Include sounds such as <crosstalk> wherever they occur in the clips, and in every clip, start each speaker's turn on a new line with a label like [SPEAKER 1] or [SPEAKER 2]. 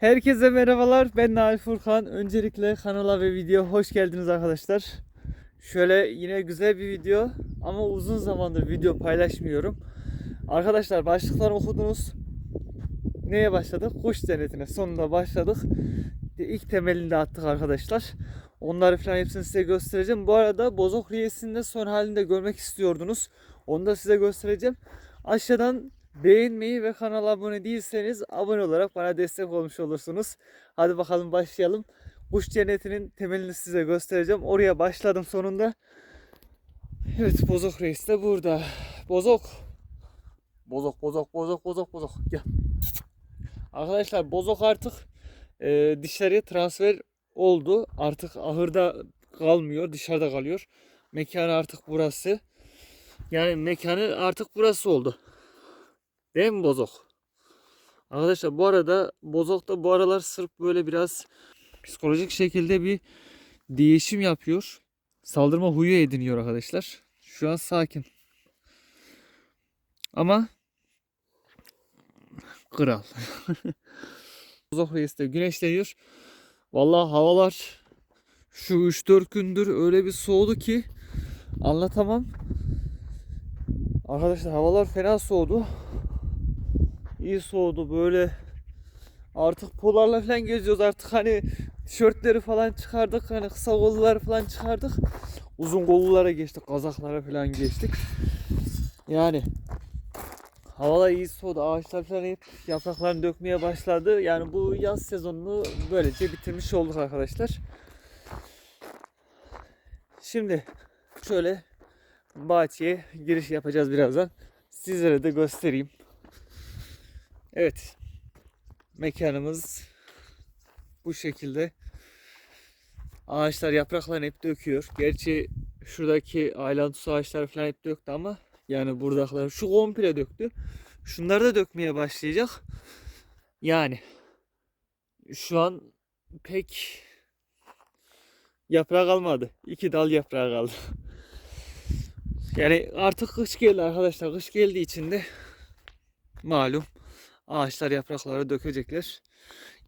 [SPEAKER 1] Herkese merhabalar. Ben Nail Furkan. Öncelikle kanala ve video hoş geldiniz arkadaşlar. Şöyle yine güzel bir video ama uzun zamandır video paylaşmıyorum. Arkadaşlar başlıkları okudunuz. Neye başladık? Kuş denetine sonunda başladık. İlk temelini de attık arkadaşlar. Onları falan hepsini size göstereceğim. Bu arada bozok riyesini de son halini de görmek istiyordunuz. Onu da size göstereceğim. Aşağıdan beğenmeyi ve kanala abone değilseniz abone olarak bana destek olmuş olursunuz. Hadi bakalım başlayalım. Kuş cennetinin temelini size göstereceğim. Oraya başladım sonunda. Evet Bozok Reis de burada. Bozok. Bozok, bozok, bozok, bozok, bozok. Gel. Arkadaşlar bozok artık e, dışarıya transfer oldu. Artık ahırda kalmıyor, dışarıda kalıyor. Mekanı artık burası. Yani mekanı artık burası oldu. Değil mi bozok? Arkadaşlar bu arada bozok da bu aralar sırf böyle biraz psikolojik şekilde bir değişim yapıyor. Saldırma huyu ediniyor arkadaşlar. Şu an sakin. Ama kral. <laughs> bozok reis güneşleniyor. Vallahi havalar şu 3-4 gündür öyle bir soğudu ki anlatamam. Arkadaşlar havalar fena soğudu. İyi soğudu böyle. Artık polarla falan geziyoruz artık hani tişörtleri falan çıkardık hani kısa kolluları falan çıkardık. Uzun kollulara geçtik kazaklara falan geçtik. Yani havalar iyi soğudu ağaçlar falan hep yapraklarını dökmeye başladı. Yani bu yaz sezonunu böylece bitirmiş olduk arkadaşlar. Şimdi şöyle bahçeye giriş yapacağız birazdan. Sizlere de göstereyim. Evet. Mekanımız bu şekilde. Ağaçlar yapraklarını hep döküyor. Gerçi şuradaki aylantus ağaçlar falan hep döktü ama yani buradakiler şu komple döktü. Şunları da dökmeye başlayacak. Yani şu an pek yaprak almadı. İki dal yaprağı kaldı. Yani artık kış geldi arkadaşlar. Kış geldiği için de malum ağaçlar yaprakları dökecekler.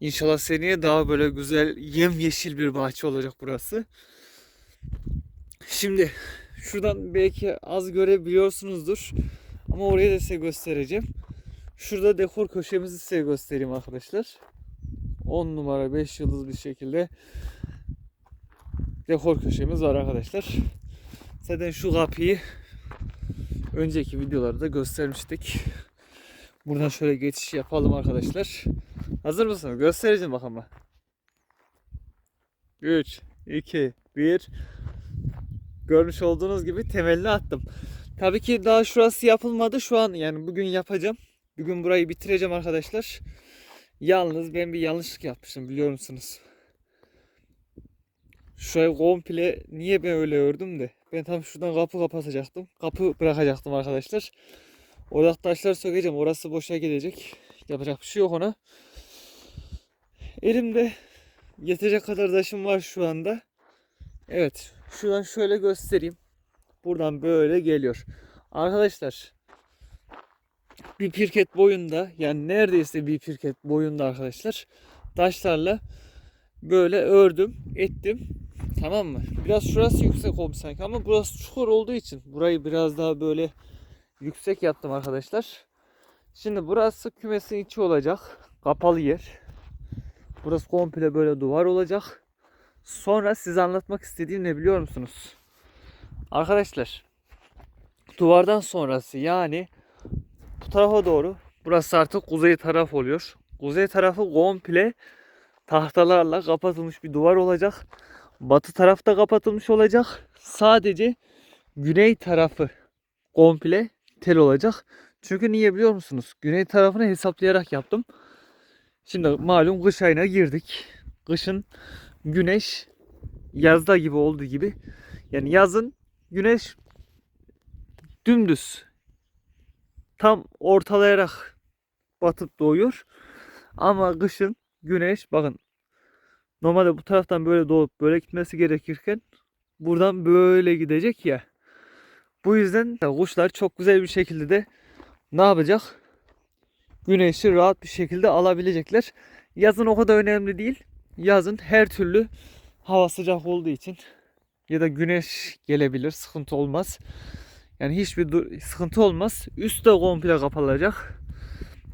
[SPEAKER 1] İnşallah seneye daha böyle güzel yemyeşil bir bahçe olacak burası. Şimdi şuradan belki az görebiliyorsunuzdur. Ama orayı da size göstereceğim. Şurada dekor köşemizi size göstereyim arkadaşlar. 10 numara 5 yıldız bir şekilde dekor köşemiz var arkadaşlar. Zaten şu kapıyı önceki videolarda göstermiştik. Buradan şöyle geçiş yapalım arkadaşlar. Hazır mısınız? Göstereceğim bak ama. 3, 2, 1. Görmüş olduğunuz gibi temelini attım. Tabii ki daha şurası yapılmadı. Şu an yani bugün yapacağım. Bugün burayı bitireceğim arkadaşlar. Yalnız ben bir yanlışlık yapmışım biliyor musunuz? Şurayı komple niye ben öyle ördüm de. Ben tam şuradan kapı kapatacaktım. Kapı bırakacaktım arkadaşlar. Orada taşlar sökeceğim. Orası boşa gidecek. Yapacak bir şey yok ona. Elimde yetecek kadar taşım var şu anda. Evet. Şuradan şöyle göstereyim. Buradan böyle geliyor. Arkadaşlar bir pirket boyunda yani neredeyse bir pirket boyunda arkadaşlar taşlarla böyle ördüm ettim tamam mı biraz şurası yüksek olmuş sanki ama burası çukur olduğu için burayı biraz daha böyle yüksek yaptım arkadaşlar. Şimdi burası kümesin içi olacak. Kapalı yer. Burası komple böyle duvar olacak. Sonra size anlatmak istediğim ne biliyor musunuz? Arkadaşlar duvardan sonrası yani bu tarafa doğru burası artık kuzey taraf oluyor. Kuzey tarafı komple tahtalarla kapatılmış bir duvar olacak. Batı tarafta kapatılmış olacak. Sadece güney tarafı komple tel olacak. Çünkü niye biliyor musunuz? Güney tarafını hesaplayarak yaptım. Şimdi malum kış ayına girdik. Kışın güneş yazda gibi olduğu gibi yani yazın güneş dümdüz tam ortalayarak batıp doğuyor. Ama kışın güneş bakın normalde bu taraftan böyle doğup böyle gitmesi gerekirken buradan böyle gidecek ya. Bu yüzden kuşlar çok güzel bir şekilde de ne yapacak? Güneşi rahat bir şekilde alabilecekler. Yazın o kadar önemli değil. Yazın her türlü hava sıcak olduğu için ya da güneş gelebilir, sıkıntı olmaz. Yani hiçbir sıkıntı olmaz. Üst de komple kapalacak.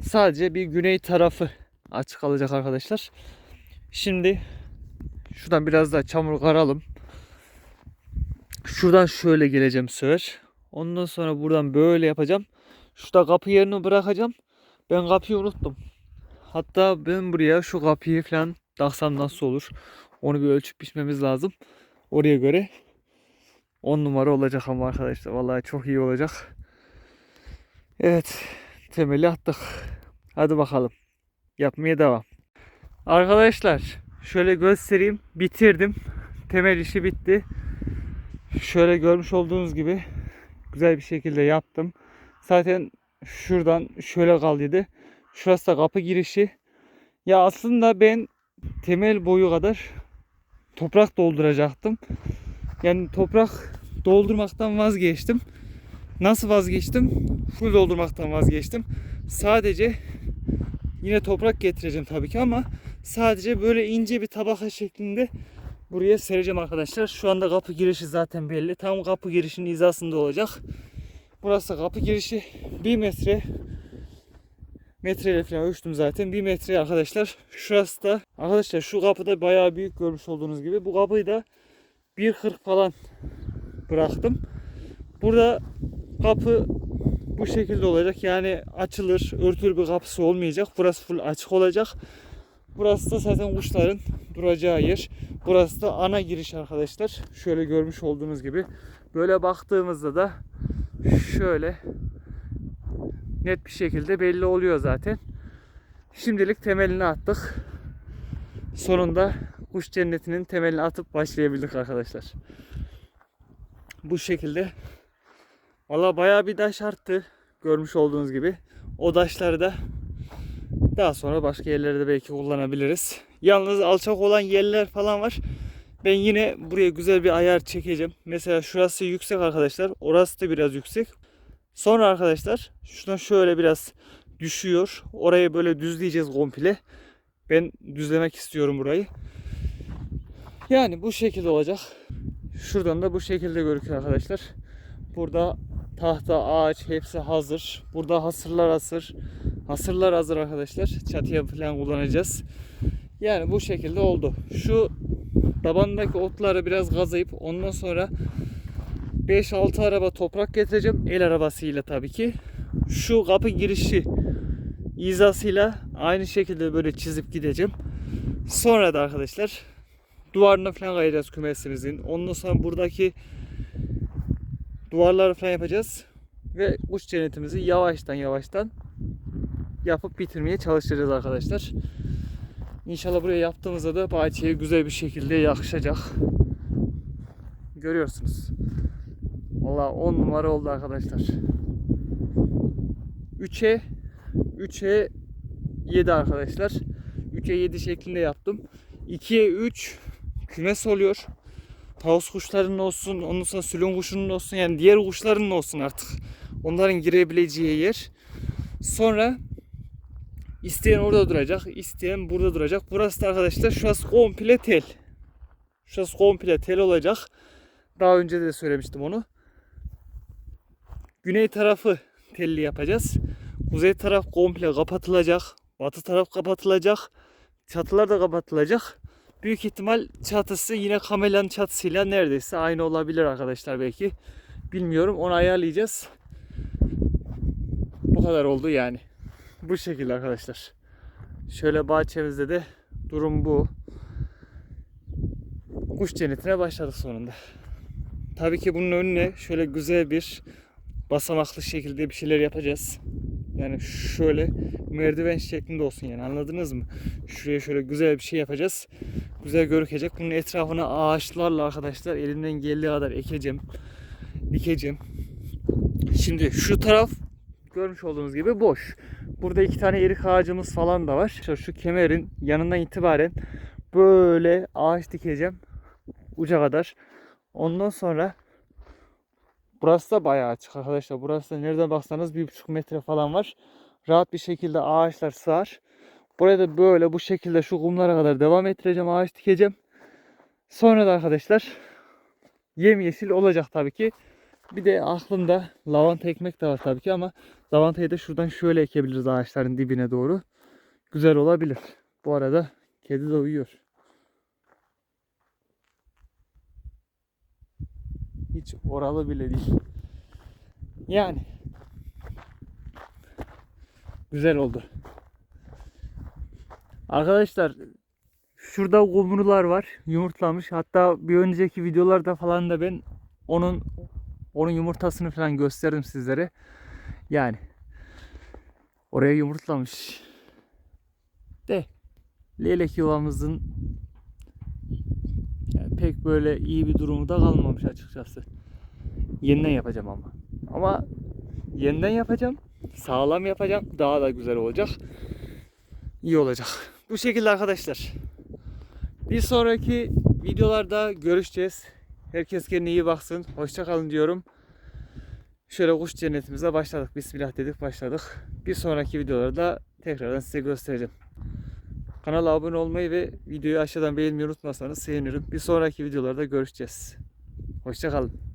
[SPEAKER 1] Sadece bir güney tarafı açık kalacak arkadaşlar. Şimdi şuradan biraz daha çamur karalım. Şuradan şöyle geleceğim bu. Ondan sonra buradan böyle yapacağım. Şurada kapı yerini bırakacağım. Ben kapıyı unuttum. Hatta ben buraya şu kapıyı falan taksam nasıl olur? Onu bir ölçüp biçmemiz lazım. Oraya göre 10 numara olacak ama arkadaşlar. Vallahi çok iyi olacak. Evet. Temeli attık. Hadi bakalım. Yapmaya devam. Arkadaşlar şöyle göstereyim. Bitirdim. Temel işi bitti. Şöyle görmüş olduğunuz gibi güzel bir şekilde yaptım. Zaten şuradan şöyle kaldıydı. Şurası da kapı girişi. Ya aslında ben temel boyu kadar toprak dolduracaktım. Yani toprak doldurmaktan vazgeçtim. Nasıl vazgeçtim? Full doldurmaktan vazgeçtim. Sadece yine toprak getireceğim tabii ki ama sadece böyle ince bir tabaka şeklinde buraya sereceğim arkadaşlar. Şu anda kapı girişi zaten belli. Tam kapı girişinin hizasında olacak. Burası kapı girişi 1 metre metreyle falan ölçtüm zaten. 1 metre arkadaşlar. Şurası da arkadaşlar şu kapıda bayağı büyük görmüş olduğunuz gibi. Bu kapıyı da 1.40 falan bıraktım. Burada kapı bu şekilde olacak. Yani açılır, örtülü bir kapısı olmayacak. Burası full açık olacak. Burası da zaten kuşların duracağı yer. Burası da ana giriş arkadaşlar. Şöyle görmüş olduğunuz gibi. Böyle baktığımızda da şöyle net bir şekilde belli oluyor zaten. Şimdilik temelini attık. Sonunda kuş cennetinin temelini atıp başlayabildik arkadaşlar. Bu şekilde. Valla bayağı bir taş arttı. Görmüş olduğunuz gibi. O taşları da daha sonra başka yerlerde belki kullanabiliriz. Yalnız alçak olan yerler falan var. Ben yine buraya güzel bir ayar çekeceğim. Mesela şurası yüksek arkadaşlar. Orası da biraz yüksek. Sonra arkadaşlar şuradan şöyle biraz düşüyor. Orayı böyle düzleyeceğiz komple. Ben düzlemek istiyorum burayı. Yani bu şekilde olacak. Şuradan da bu şekilde gözüküyor arkadaşlar. Burada tahta, ağaç hepsi hazır. Burada hasırlar hazır. Hasırlar hazır arkadaşlar. Çatıya falan kullanacağız. Yani bu şekilde oldu. Şu tabandaki otları biraz gazlayıp ondan sonra 5-6 araba toprak getireceğim. El arabasıyla tabii ki. Şu kapı girişi izasıyla aynı şekilde böyle çizip gideceğim. Sonra da arkadaşlar duvarına falan kayacağız kümesimizin. Ondan sonra buradaki duvarları falan yapacağız. Ve kuş cennetimizi yavaştan yavaştan yapıp bitirmeye çalışacağız arkadaşlar. İnşallah buraya yaptığımızda da bahçeye güzel bir şekilde yakışacak. Görüyorsunuz. Valla 10 numara oldu arkadaşlar. 3'e 3'e 7 arkadaşlar. 3'e 7 şeklinde yaptım. 2'ye 3 kümes oluyor. Tavus kuşlarının olsun, ondan sonra sülün kuşunun olsun yani diğer kuşların olsun artık. Onların girebileceği yer. Sonra isteyen orada duracak, isteyen burada duracak. Burası da arkadaşlar şurası komple tel. Şurası komple tel olacak. Daha önce de söylemiştim onu. Güney tarafı telli yapacağız. Kuzey taraf komple kapatılacak. Batı taraf kapatılacak. Çatılar da kapatılacak. Büyük ihtimal çatısı yine kamelanın çatısıyla neredeyse aynı olabilir arkadaşlar belki. Bilmiyorum onu ayarlayacağız. Bu kadar oldu yani. Bu şekilde arkadaşlar. Şöyle bahçemizde de durum bu. Kuş cennetine başladık sonunda. Tabii ki bunun önüne şöyle güzel bir basamaklı şekilde bir şeyler yapacağız. Yani şöyle merdiven şeklinde olsun yani anladınız mı? Şuraya şöyle güzel bir şey yapacağız. Güzel görükecek. Bunun etrafına ağaçlarla arkadaşlar elimden geldiği kadar ekeceğim. Dikeceğim. Şimdi şu taraf görmüş olduğunuz gibi boş. Burada iki tane erik ağacımız falan da var. Şu, kemerin yanından itibaren böyle ağaç dikeceğim. Uca kadar. Ondan sonra Burası da bayağı açık arkadaşlar. Burası da nereden baksanız bir buçuk metre falan var. Rahat bir şekilde ağaçlar sığar. Buraya da böyle bu şekilde şu kumlara kadar devam ettireceğim. Ağaç dikeceğim. Sonra da arkadaşlar yemyeşil olacak tabii ki. Bir de aklımda lavanta ekmek de var tabii ki ama lavantayı da şuradan şöyle ekebiliriz ağaçların dibine doğru. Güzel olabilir. Bu arada kedi de uyuyor. Hiç oralı bile değil. Yani güzel oldu. Arkadaşlar şurada kumrular var. Yumurtlamış. Hatta bir önceki videolarda falan da ben onun onun yumurtasını falan gösterdim sizlere. Yani oraya yumurtlamış. De leylek yuvamızın yani pek böyle iyi bir durumu da kalmamış açıkçası. Yeniden yapacağım ama. Ama yeniden yapacağım. Sağlam yapacağım. Daha da güzel olacak. İyi olacak. Bu şekilde arkadaşlar. Bir sonraki videolarda görüşeceğiz. Herkes kendine iyi baksın. Hoşça kalın diyorum. Şöyle kuş cennetimize başladık. Bismillah dedik başladık. Bir sonraki videolarda tekrardan size göstereceğim. Kanala abone olmayı ve videoyu aşağıdan beğenmeyi unutmazsanız sevinirim. Bir sonraki videolarda görüşeceğiz. Hoşça kalın.